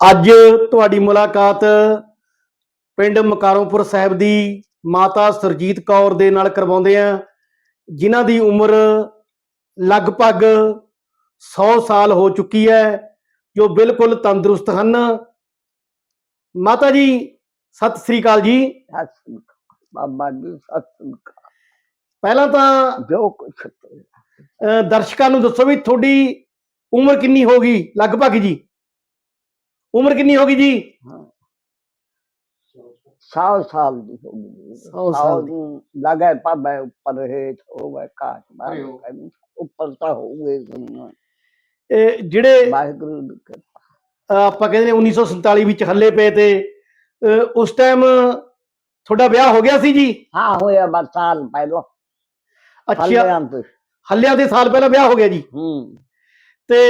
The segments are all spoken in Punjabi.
ਅੱਜ ਤੁਹਾਡੀ ਮੁਲਾਕਾਤ ਪਿੰਡ ਮਕਾਰੋਂਪੁਰ ਸਾਹਿਬ ਦੀ ਮਾਤਾ ਸਰਜੀਤ ਕੌਰ ਦੇ ਨਾਲ ਕਰਵਾਉਂਦੇ ਆ ਜਿਨ੍ਹਾਂ ਦੀ ਉਮਰ ਲਗਭਗ 100 ਸਾਲ ਹੋ ਚੁੱਕੀ ਹੈ ਜੋ ਬਿਲਕੁਲ ਤੰਦਰੁਸਤ ਹਨ। ਮਾਤਾ ਜੀ ਸਤਿ ਸ੍ਰੀ ਅਕਾਲ ਜੀ। ਬਾਬਾ ਜੀ ਸਤਿ ਸ੍ਰੀ ਅਕਾਲ। ਪਹਿਲਾਂ ਤਾਂ ਜੋ ਕੁਛ ਦਰਸ਼ਕਾਂ ਨੂੰ ਦੱਸੋ ਵੀ ਤੁਹਾਡੀ ਉਮਰ ਕਿੰਨੀ ਹੋ ਗਈ ਲਗਭਗ ਜੀ? ਉਮਰ ਕਿੰਨੀ ਹੋ ਗਈ ਜੀ? ਹਾਂ ਸੌ ਸਾਲ ਦੀ ਹੋ ਗਈ ਸਾਲ ਦੀ। ਲਗੇ ਪਾਬੇ ਉੱਪਰ ਹੇਠ ਹੋਵੇ ਕਾਟ। ਬਾਹਰ ਉੱਪਰ ਤਾਂ ਹੋਵੇ ਇਹ ਜਿਹੜੇ ਵਾਹਿਗੁਰੂ ਦੀ ਕਿਰਪਾ। ਅਹ ਆਪਾਂ ਕਹਿੰਦੇ ਨੇ 1947 ਵਿੱਚ ਹੱਲੇ ਪਏ ਤੇ ਉਸ ਟਾਈਮ ਤੁਹਾਡਾ ਵਿਆਹ ਹੋ ਗਿਆ ਸੀ ਜੀ? ਹਾਂ ਹੋਇਆ ਬਸ ਸਾਲ ਪਹਿਲਾਂ। ਅੱਛਾ। ਹੱਲਿਆਂ ਦੇ ਸਾਲ ਪਹਿਲਾਂ ਵਿਆਹ ਹੋ ਗਿਆ ਜੀ? ਹੂੰ। ਤੇ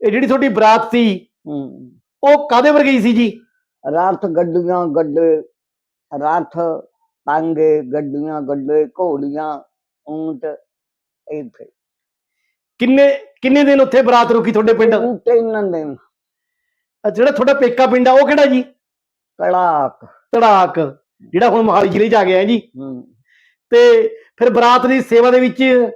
ਇਹ ਜਿਹੜੀ ਤੁਹਾਡੀ ਬਰਾਤ ਸੀ ਹੂੰ। ਉਹ ਕਾਦੇ ਵਰ ਗਈ ਸੀ ਜੀ? ਰਾਤ ਗੱਡੀਆਂ ਗੱਡੇ ਰਾਤ ਟਾਂਗੇ ਗੱਡੀਆਂ ਗੱਡੇ ਘੋੜੀਆਂ ਊਂਟ ਇੱਥੇ। ਕਿੰਨੇ ਕਿੰਨੇ ਦਿਨ ਉੱਥੇ ਬਰਾਤ ਰੁਕੀ ਤੁਹਾਡੇ ਪਿੰਡ? ਤਿੰਨ ਦਿਨ। ਅਹ ਜਿਹੜਾ ਤੁਹਾਡਾ ਪੇਕਾ ਪਿੰਡ ਆ ਉਹ ਕਿਹੜਾ ਜੀ? ਕੜਾਕ ਧੜਾਕ ਜਿਹੜਾ ਹੁਣ ਮੋਹਾਲੀ ਜ਼ਿਲ੍ਹੇ 'ਚ ਆ ਗਿਆ ਹੈ ਜੀ। ਹੂੰ। ਤੇ ਫਿਰ ਬਰਾਤ ਦੀ ਸੇਵਾ ਦੇ ਵਿੱਚ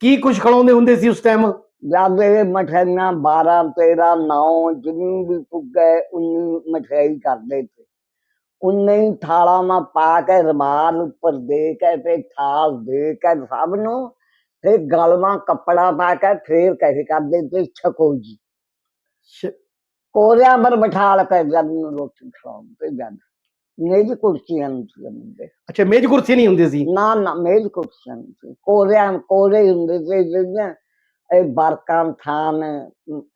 ਕੀ ਕੁਝ ਖਿਲਾਉਂਦੇ ਹੁੰਦੇ ਸੀ ਉਸ ਟਾਈਮ ਜਾਦੇ ਮਠਿਆਈਆਂ 12 13 9 ਜਿੰਨੀ ਵੀ ਪੁੱਗੇ ਉਨੀ ਮਠਿਆਈ ਕਰਦੇ ਤੇ ਉਨੇ ਹੀ ਥਾਲਾ ਮਾ ਪਾ ਕੇ ਰਮਾਲ ਉੱਪਰ ਦੇ ਕੇ ਤੇ ਥਾਲ ਦੇ ਕੇ ਸਭ ਨੂੰ ਫਿਰ ਗਲਵਾ ਕੱਪੜਾ ਪਾ ਕੇ ਫੇਰ ਕਹੇ ਕਰਦੇ ਤੇ ਛਕੋ ਜੀ। ਸ਼- ਕੋਰਿਆਂ ਪਰ ਬਿਠਾਲ ਕੇ ਜਦ ਨੂੰ ਰੋਟੀ ਖਵਾਉਂਦੇ ਜਦ। ਮੇਜ਼ ਕੁਰਸੀਆਂ ਨੂੰ ਸੀ ਹੁੰਦੇ। ਅੱਛਾ ਮੇਜ਼ ਕੁਰਸੀ ਨਹੀਂ ਹੁੰਦੇ ਸੀ? ਨਾ ਨਾ ਮੇਜ਼ ਕੁਰਸੀਆਂ ਨੂੰ ਸੀ। ਕੋਰਿਆਂ ਕੋਰੇ ਹੁੰਦੇ ਤੇ ਜਿਹੜੀਆਂ ਇਹ ਬਰਕਾਂ ਥਾਨ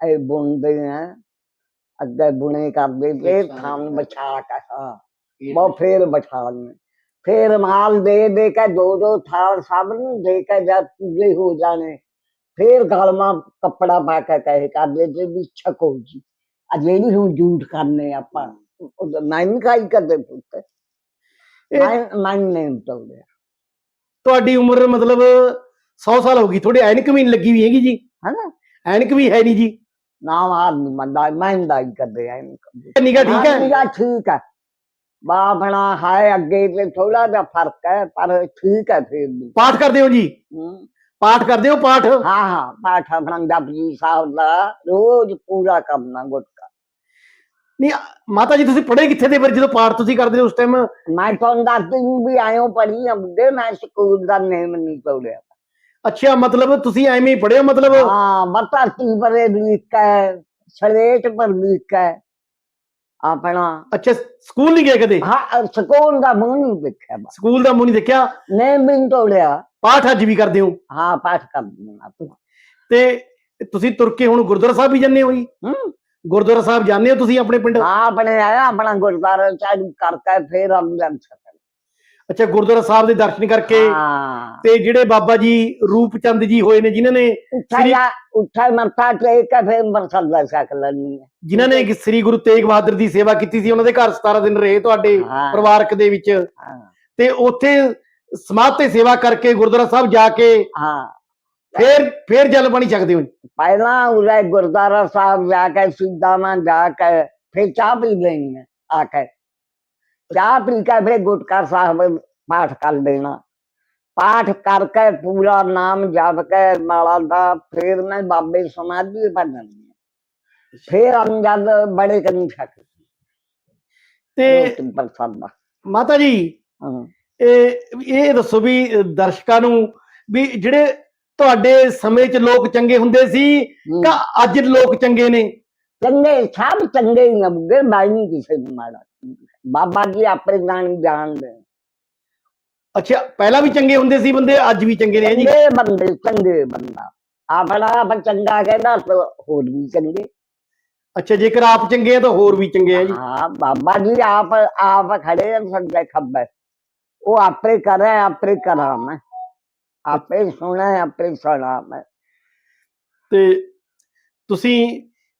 ਇਹ ਬੁਣਦੇ ਆ। ਅੱਗੇ ਬੁਣੇ ਕਰਦੇ ਤੇ ਥਾਨ ਵਿਛਾ ਕੇ ਹਾਂ। ਉਹ ਫੇਰ ਬਿਠਾ ਲੈਣੇ ਫੇਰ ਮਾਲ ਦੇ ਦੇ ਕੇ ਦੋ ਦੋ ਥਾਲ ਸਭ ਨੂੰ ਦੇ ਕੇ ਜਦ ਪੂਰੇ ਹੋ ਜਾਣੇ ਫੇਰ ਗਲਮਾ ਕੱਪੜਾ ਪਾ ਕੇ ਕਹੇ ਕਰਦੇ ਤੇ ਵੀ ਛਕੋ ਜੀ। ਆ ਜਿਹੜੀ ਹੁਣ ਝੂਠ ਕਰਨੇ ਆਪਾਂ। ਨਹੀਂ ਕਾਈ ਕਰਦੇ ਪੁੱਤ। ਮੈਂ ਮੈਂ ਨਹੀਂ ਤੋੜਿਆ ਤੁਹਾਡੀ ਉਮਰ ਮਤਲਬ 100 ਸਾਲ ਹੋ ਗਈ ਤੁਹਾਡੇ ਐਨਕ ਵੀ ਨਹੀਂ ਲੱਗੀ ਵੀ ਹੈਗੀ ਜੀ। ਹਨਾ? ਐਨਕ ਵੀ ਹੈ ਨਹੀਂ ਜੀ। ਨਾ ਆਦਮੀ ਮੰਦਾ ਮੈਂ ਨਹੀਂ ਕਰਦੇ ਆ ਨਿਗਾ ਠੀਕ ਹੈ? ਨਿਗਾ ਠੀਕ ਹੈ। ਬਾਪਣਾ ਹੈ ਅੱਗੇ ਤੇ ਥੋੜਾ ਜਿਹਾ ਫ਼ਰਕ ਹੈ ਪਰ ਠੀਕ ਹੈ ਫਿਰ ਵੀ। ਪਾਠ ਕਰਦੇ ਹੋ ਜੀ? ਪਾਠ ਕਰਦੇ ਹੋ ਪਾਠ? ਹਾਂ ਹਾਂ ਪਾਠ ਆਪਣਾ ਜਪਜੀ ਸਾਹਿਬ ਦਾ ਰੋਜ਼ ਪੂਰਾ ਕਰਨਾ ਗੁਟਕਾ। ਨਹੀਂ ਮਾਤਾ ਜੀ ਤੁਸੀਂ ਪੜ੍ਹੇ ਕਿੱਥੇ ਦੇ ਫਿਰ ਜਦੋਂ ਪਾਠ ਤੁਸੀਂ ਕਰਦੇ ਉਸ ਟਾਈਮ ਮੈਂ ਤੁਹਾਨੂੰ ਦੱਸਦੀ ਹੂੰ ਵੀ ਆਇਓ ਪੜ੍ਹੀ ਆ ਬੁੱਢੇ ਮੈਂ ਸਕੂਲ ਦਾ ਨੇਮ ਨਹੀਂ ਤੋੜਿਆ। ਅੱਛਾ ਮਤਲਬ ਤੁਸੀਂ ਐਵੇਂ ਹੀ ਪੜ੍ਹੇ ਹੋ ਮਤਲਬ ਤੀ ਪਰੇ ਲਿਖ ਹੈ ਸਲੇਟ ਪਰ ਲਿਖ ਹੈ। ਆਪਣਾ ਅੱਛਾ ਸਕੂਲ ਨਹੀਂ ਗਏ ਕਦੇ? ਹਾਂ ਸਕੂਲ ਦਾ ਮੂੰਹ ਨਹੀਂ ਦੇਖਿਆ ਬਸ। ਸਕੂਲ ਦਾ ਮੂੰਹ ਨਹੀਂ ਦੇਖਿਆ? ਵੀ ਨੀ ਤੋੜਿਆ। ਪਾਠ ਅੱਜ ਵੀ ਕਰਦੇ ਹੋ? ਹਾਂ ਪਾਠ ਕਰਨਾ ਤੂੰ ਤੇ ਤੁਸੀਂ ਤੁਰ ਕੇ ਹੁਣ ਗੁਰਦੁਆਰਾ ਸਾਹਿਬ ਵੀ ਜਾਂਦੇ ਹੋ ਜੀ? ਹੂੰ। ਗੁਰਦੁਆਰਾ ਸਾਹਿਬ ਜਾਂਦੇ ਹੋ ਤੁਸੀਂ ਆਪਣੇ ਪਿੰਡ? ਹਾਂ ਆਪਣੇ ਆਇਆ ਆਪਣਾ ਚਾਲੂ ਕਰਕੇ ਫੇਰ ਹਮ ਜਨ ਸਕਣ ਅੱਛਾ ਗੁਰਦੁਆਰਾ ਸਾਹਿਬ ਦੇ ਦਰਸ਼ਨ ਕਰਕੇ ਹਾਂ। ਤੇ ਜਿਹੜੇ ਬਾਬਾ ਜੀ ਰੂਪ ਚੰਦ ਜੀ ਹੋਏ ਨੇ ਜਿਨ੍ਹਾਂ ਨੇ ਉੱਠਾ ਉੱਠਾ ਮੱਥਾ ਟੇਕ ਕੇ ਫੇਰ ਮਰਸਲ ਦਾ ਸਕਲ ਨਹੀਂ ਹੈ ਜਿਨ੍ਹਾਂ ਨੇ ਸ੍ਰੀ ਗੁਰੂ ਤੇਗ ਬਹਾਦਰ ਦੀ ਸੇਵਾ ਕੀਤੀ ਸੀ ਉਹਨਾਂ ਦੇ ਘਰ 17 ਦਿਨ ਰਹੇ ਤੁਹਾਡੇ ਹਾਂ। ਪਰਿਵਾਰਕ ਦੇ ਵਿੱਚ। ਹਾਂ। ਤੇ ਉੱਥੇ ਸਮਾਧ ਤੇ ਸੇਵਾ ਕਰਕੇ ਗੁਰਦੁਆਰਾ ਸਾਹਿਬ ਜਾ ਕੇ ਹਾਂ। ਫੇਰ ਫੇਰ ਜਲ ਪਾਣੀ ਛਕਦੇ ਹੋ ਪਹਿਲਾਂ ਉਰੇ ਗੁਰਦਾਰਾ ਸਾਹਿਬ ਜਾ ਕੇ ਸਿੱਧਾਵਾਂ ਜਾ ਕੇ ਫਿਰ ਚਾਹ ਪੀ ਲੈਣੀ ਹੈ ਆ ਕੇ। ਚਾਹ ਪੀ ਕੇ ਫਿਰ ਗੁਟਕਾ ਸਾਹਿਬ ਪਾਠ ਕਰ ਦੇਣਾ ਪਾਠ ਕਰਕੇ ਪੂਰਾ ਨਾਮ ਜਪ ਕੇ ਮਾਲਾ ਦਾ ਫਿਰ ਮੈਂ ਬਾਬੇ ਸਮਾਧੀ ਬਣਨੀ ਫਿਰ ਅੰਗਦ ਬੜੇ ਕੰਨ ਛਕ ਤੇ ਪ੍ਰਸਾਦਾ ਮਾਤਾ ਜੀ ਇਹ ਇਹ ਦੱਸੋ ਵੀ ਦਰਸ਼ਕਾਂ ਨੂੰ ਵੀ ਜਿਹੜੇ ਤੁਹਾਡੇ ਸਮੇਂ 'ਚ ਲੋਕ ਚੰਗੇ ਹੁੰਦੇ ਸੀ। ਕਿ ਅੱਜ ਲੋਕ ਚੰਗੇ ਨੇ? ਚੰਗੇ ਸਭ ਚੰਗੇ ਹੀ ਬੁੱਢੇ ਮੈਂ ਨਹੀਂ ਕਿਸੇ ਨੂੰ ਮਾੜਾ। ਬਾਬਾ ਜੀ ਆਪਣੇ ਜਾਣ ਜਾਣਦੇ ਅੱਛਾ ਪਹਿਲਾਂ ਵੀ ਚੰਗੇ ਹੁੰਦੇ ਸੀ ਬੰਦੇ ਅੱਜ ਵੀ ਚੰਗੇ ਨੇ ਜੀ? ਚੰਗੇ ਬੰਦੇ ਚੰਗੇ ਬੰਦਾ। ਆਪਣਾ ਆਪ ਚੰਗਾ ਕਹਿੰਦਾ ਤਾਂ ਹੋਰ ਵੀ ਚੰਗੇ। ਅੱਛਾ ਜੇਕਰ ਆਪ ਚੰਗੇ ਆ ਤਾਂ ਹੋਰ ਵੀ ਚੰਗੇ ਆ ਜੀ। ਹਾਂ ਬਾਬਾ ਜੀ ਆਪ ਆਪ ਖੜੇ ਹਨ ਸੱਜੇ ਖੱਬੇ। ਉਹ ਆਪੇ ਕਰੇ ਆਪੇ ਕਰਾਂ ਮੈਂ ਆਪੇ ਸੁਣਾ ਆਪੇ ਸੁਣਾ ਮੈਂ ਤੇ ਤੁਸੀਂ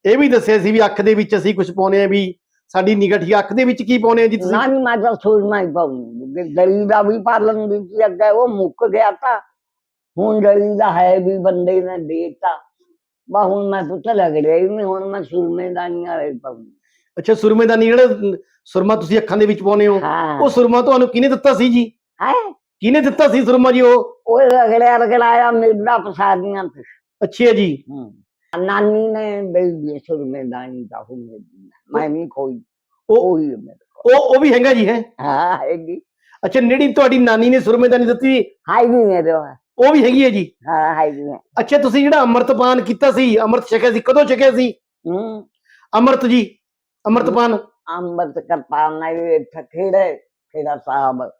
ਇਹ ਵੀ ਦੱਸਿਆ ਸੀ ਵੀ ਅੱਖ ਦੇ ਵਿੱਚ ਅਸੀਂ ਕੁਝ ਪਾਉਨੇ ਆ ਵੀ ਸਾਡੀ ਆ। ਅੱਖ ਦੇ ਵਿੱਚ ਕੀ ਪਾਉਨੇ ਆ ਜੀ ਤੁਸੀਂ? ਨਾ ਨਹੀਂ ਮੈਂ ਤਾਂ ਸੁਣਨਾ ਹੀ ਪਾਉਂਗੀ ਦਲੀ ਦਾ ਵੀ ਪਾਲਣ ਵਿੱਚ ਅੱਗੇ ਉਹ ਮੁੱਕ ਗਿਆ ਤਾਂ। ਹੁਣ ਦਲੀ ਦਾ ਹੈ ਵੀ ਬੰਦੇ ਨੇ ਦੇਤਾ। ਬਾ ਹੁਣ ਮੈਂ ਪੁੱਛ ਲੱਗ ਰਿਹਾ ਹੀ ਨਹੀਂ ਹੁਣ ਮੈਂ ਸੁਰਮੇ ਦਾ ਨਹੀਂ ਆ ਰਹੀ ਪਾਉਂਗੀ ਅੱਛਾ ਸੁਰਮੇ ਦਾ ਨਹੀਂ ਜਿਹੜਾ ਸੁਰਮਾ ਤੁਸੀਂ ਅੱਖਾਂ ਦੇ ਵਿੱਚ ਪਾਉਨੇ ਹੋ ਉਹ ਸੁਰਮਾ ਤੁਹਾਨੂੰ ਕਿਹਨੇ ਦਿੱਤਾ ਸੀ ਜੀ? ਹੈ? ਕਿਹਨੇ ਦਿੱਤਾ ਸੀ ਸੁਰਮਾ ਜੀ ਉਹ? ਉਹ ਰਗੜਿਆ ਰਗੜਾਇਆ ਮਿਰਦਾ ਪਸਾਦੀਆਂ ਤੇ। ਅੱਛਾ ਜੀ। ਹਮ। ਨਾਨੀ ਨੇ ਬਈ ਸੁਰਮੇ ਦਾਣੀ ਦਾ ਹੁਣੇ ਮੈਂ ਨਹੀਂ ਕੋਈ ਉਹ ਕੋਈ ਹੈ ਮੇਰੇ ਕੋਲ। ਉਹ ਉਹ ਵੀ ਹੈਗਾ ਜੀ ਹੈ? ਹਾਂ ਹੈਗੀ। ਅੱਛਾ ਜਿਹੜੀ ਤੁਹਾਡੀ ਨਾਨੀ ਨੇ ਸੁਰਮੇ ਦਾ ਨਹੀਂ ਦਿੱਤੀ ਹਾਈ ਵੀ ਮੇਰੇ ਕੋਲ। ਉਹ ਵੀ ਹੈਗੀ ਹੈ ਜੀ? ਹਾਂ ਹਾਈ ਵੀ ਹੈ। ਅੱਛਾ ਤੁਸੀਂ ਜਿਹੜਾ ਅੰਮ੍ਰਿਤਪਾਨ ਕੀਤਾ ਸੀ ਅੰਮ੍ਰਿਤ ਛਕਿਆ ਸੀ ਕਦੋਂ ਛਕਿਆ ਸੀ? ਹੂੰ। ਅੰਮ੍ਰਿਤ ਜੀ ਅੰਮ੍ਰਿਤਪਾਨ। ਅੰਮ੍ਰਿਤ ਕਰਤਾਨ ਨੇ ਠਖੇੜੇ ਖੇੜਾ ਸਾਹਿਬ।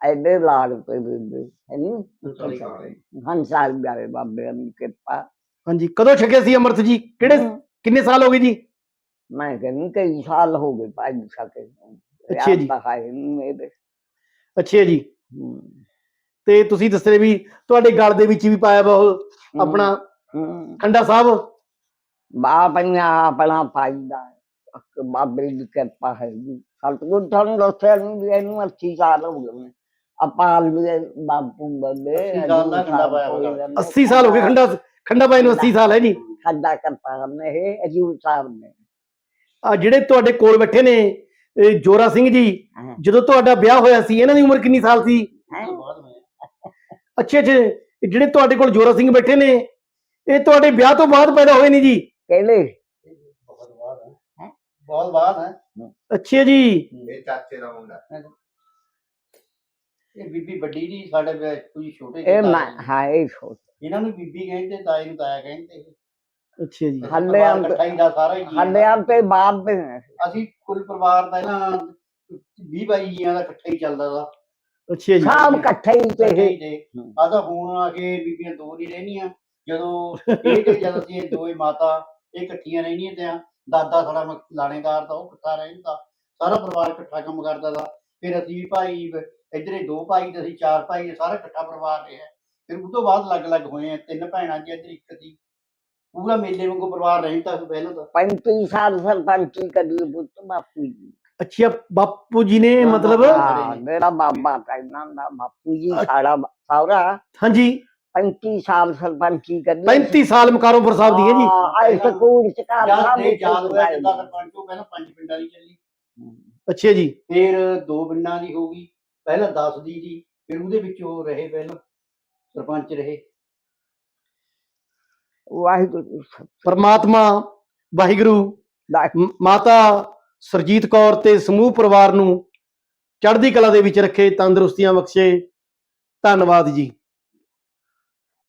ਐਡੇ ਲਾਗ ਤੇ ਦਿੰਦੇ ਹੈ ਨੀ? ਹੰਸਾਲ ਗਾਵੇ ਬਾਬੇ ਦੀ ਕਿਰਪਾ। ਹਾਂਜੀ ਕਦੋਂ ਛਕਿਆ ਸੀ ਅੰਮ੍ਰਿਤ ਜੀ? ਕਿਹੜੇ ਹਮ, ਕਿੰਨੇ ਸਾਲ ਹੋ ਗਏ ਜੀ? ਮੈਂ ਕਹਿੰਦੀ ਕਈ ਸਾਲ ਹੋ ਗਏ ਪੰਜ ਸਕੇ ਅੱਛਾ ਜੀ। ਹੈ ਨੀ ਮੇਰੇ। ਅੱਛਾ ਜੀ। ਤੇ ਤੁਸੀਂ ਦੱਸੇ ਵੀ ਤੁਹਾਡੇ ਗਲ ਦੇ ਵਿੱਚ ਵੀ ਪਾਇਆ ਵਾ ਉਹ ਆਪਣਾ ਖੰਡਾ ਸਾਹਿਬ? ਬਾਪ ਨੇ ਆਪਣਾ ਫਾਇਦਾ ਬਾਬੇ ਦੀ ਕਿਰਪਾ ਹੈ ਜੀ ਸਤਿਗੁਰ ਤੁਹਾਨੂੰ ਦੱਸਿਆ ਨਹੀਂ ਵੀ ਇਹਨੂੰ 80 ਸਾਲ ਹੋ ਗਏ ਨੇ ਆਪਾਂ ਵੀ ਬਾਪੂ ਬੱਲੇ 80 ਸਾਲ ਦਾ ਖੰਡਾ ਪਾਇਆ ਹੋਇਆ। 80 ਸਾਲ ਹੋ ਗਏ ਖੰਡਾ ਖੰਡਾ ਪਾਈ ਨੂੰ 80 ਸਾਲ ਹੈ ਜੀ। ਖੰਡਾ ਕਰਤਾ ਨੇ ਇਹ ਅਜੂਬ ਸਾਹਿਬ ਨੇ। ਆ ਜਿਹੜੇ ਤੁਹਾਡੇ ਕੋਲ ਬੈਠੇ ਨੇ ਇਹ ਜੋਰਾ ਸਿੰਘ ਜੀ ਹਾਂ। ਜਦੋਂ ਤੁਹਾਡਾ ਵਿਆਹ ਹੋਇਆ ਸੀ ਇਹਨਾਂ ਦੀ ਉਮਰ ਕਿੰਨੀ ਸਾਲ ਸੀ? ਹੈਂ? ਅੱਛੇ ਅੱਛੇ ਇਹ ਜਿਹੜੇ ਤੁਹਾਡੇ ਕੋਲ ਜੋਰਾ ਸਿੰਘ ਬੈਠੇ ਨੇ ਇਹ ਤੁਹਾਡੇ ਵਿਆਹ ਤੋਂ ਬਾਅਦ ਪੈਦਾ ਹੋਏ ਨੇ ਜੀ? ਕਹਿੰਦੇ ਬਹੁਤ ਬਾਤ ਹੈ। ਅੱਛਾ ਜੀ। ਇਹ ਚਾਚੇ ਦਾ ਮੁੰਡਾ। ਇਹ ਬੀਬੀ ਵੱਡੀ ਜੀ ਸਾਡੇ ਵੇ- ਕੋਈ ਛੋਟੇ ਇਹ ਤਾਏ ਜੀ। ਹਾਂ ਇਹ ਛੋਟ। ਇਹਨਾਂ ਨੂੰ ਬੀਬੀ ਕਹਿੰਦੇ ਤਾਏ ਨੂੰ ਤਾਇਆ ਕਹਿੰਦੇ ਅੱਛਾ ਜੀ। ਹੱਲੇ ਪਰਿਵਾਰ ਅੰਤ- ਇਕੱਠਾ ਹੀ ਦਾ ਸਾਰਾ ਹੀ ਜੀ। ਹੱਲਿਆਂ ਤੇ ਬਾਅਦ ਦੇ ਨੇ। ਅਸੀਂ ਕੁੱਲ ਪਰਿਵਾਰ ਦਾ ਨਾ 20 ਬਾਈ ਜੀਆਂ ਦਾ ਇਕੱਠਾ ਹੀ ਚੱਲਦਾ ਦਾ ਅੱਛਾ ਜੀ। ਸਭ ਇਕੱਠੇ ਹੀ ਤੇ ਇਕੱਠੇ ਇਹ ਹੀ ਤੇ। ਹਮ। ਆ ਤਾਂ ਹੁਣ ਆ ਕੇ ਬੀਬੀਆਂ ਦੋ ਨਹੀਂ ਰਹਿਣੀਆਂ। ਜਦੋਂ ਇਹ ਤੇ ਜਦ ਅਸੀਂ ਇਹ ਦੋਏ ਮਾਤਾ ਇਹ ਇਕੱਠੀਆਂ ਰਹਿਣੀਆਂ ਤੇ ਦਾਦਾ ਸਾਡਾ ਮ- ਲਾਣੇਦਾਰ ਦਾ ਉਹ ਇਕੱਠਾ ਰਹਿੰਦਾ। ਸਾਰਾ ਪਰਿਵਾਰ ਇਕੱਠਾ ਕੰਮ ਕਰਦਾ ਦਾ ਫਿਰ ਅਸੀਂ ਵੀ ਭਾਈ ਵ- ਇੱਧਰੇ ਦੋ ਭਾਈ ਤੇ ਅਸੀਂ ਚਾਰ ਭਾਈ ਇਹ ਸਾਰਾ ਇਕੱਠਾ ਪਰਿਵਾਰ ਰਿਹਾ ਫਿਰ ਉਸ ਤੋਂ ਬਾਅਦ ਅਲੱਗ-ਅਲੱਗ ਹੋਏ ਆ ਤਿੰਨ ਭੈਣਾਂ ਜੀ ਇੱਧਰ ਇੱਕ ਸੀ ਪੂਰਾ ਮੇਲੇ ਵਾਂਗੂ ਪਰਿਵਾਰ ਰਹਿੰਦਾ ਸੀ ਪਹਿਲਾਂ ਤਾਂ। 35 ਸਾਲ ਸਰਪੰਚੀ ਕਰੀ ਪੁੱਤ ਬਾਪੂ ਜੀ। ਅੱਛਾ ਬਾਪੂ ਜੀ ਨੇ ਮਤਲਬ ਹਾਂ ਮੇਰਾ ਬਾਬਾ ਕਹਿੰਦਾ ਦਾ ਬਾਪੂ ਜੀ ਸਾਡਾ ਸੌਰਾ ਹਾਂਜੀ। 35 ਸਾਲ ਸਰਪੰਚੀ ਕਰੀ 35 ਸਾਲ ਮਕਾਰੋਂਪੁਰ ਸਾਹਿਬ ਦੀ ਹੈ ਜੀ। ਆਏ ਸਕੂਲ ਚ ਘਰ ਜਦ ਸਭ ਦੇ ਯਾਦ ਹੋਇਆ ਜਿੱਦਾਂ ਸਰਪੰਚ ਉਹ ਪਹਿਲਾਂ ਪੰਜ ਪਿੰਡਾਂ ਦੀ ਚੱਲੀ। ਅੱਛਾ ਜੀ। ਫਿਰ ਦੋ ਪਿੰਡਾਂ ਦੀ ਹੋ ਗਈ। ਪਹਿਲਾਂ 10 ਦੀ ਜੀ ਫਿਰ ਉਹਦੇ ਵਿੱਚ ਉਹ ਰਹੇ ਪਹਿਲਾਂ ਸਰਪੰਚ ਰਹੇ। ਵਾਹਿਗੁਰੂ ਪਰਮਾਤਮਾ ਵਾਹਿਗੁਰੂ ਮ- ਮਾਤਾ ਸਰਜੀਤ ਕੌਰ ਤੇ ਸਮੂਹ ਪਰਿਵਾਰ ਨੂੰ ਚੜ੍ਹਦੀ ਕਲਾ ਦੇ ਵਿੱਚ ਰੱਖੇ ਤੰਦਰੁਸਤੀਆਂ ਬਖਸ਼ੇ। ਧੰਨਵਾਦ ਜੀ।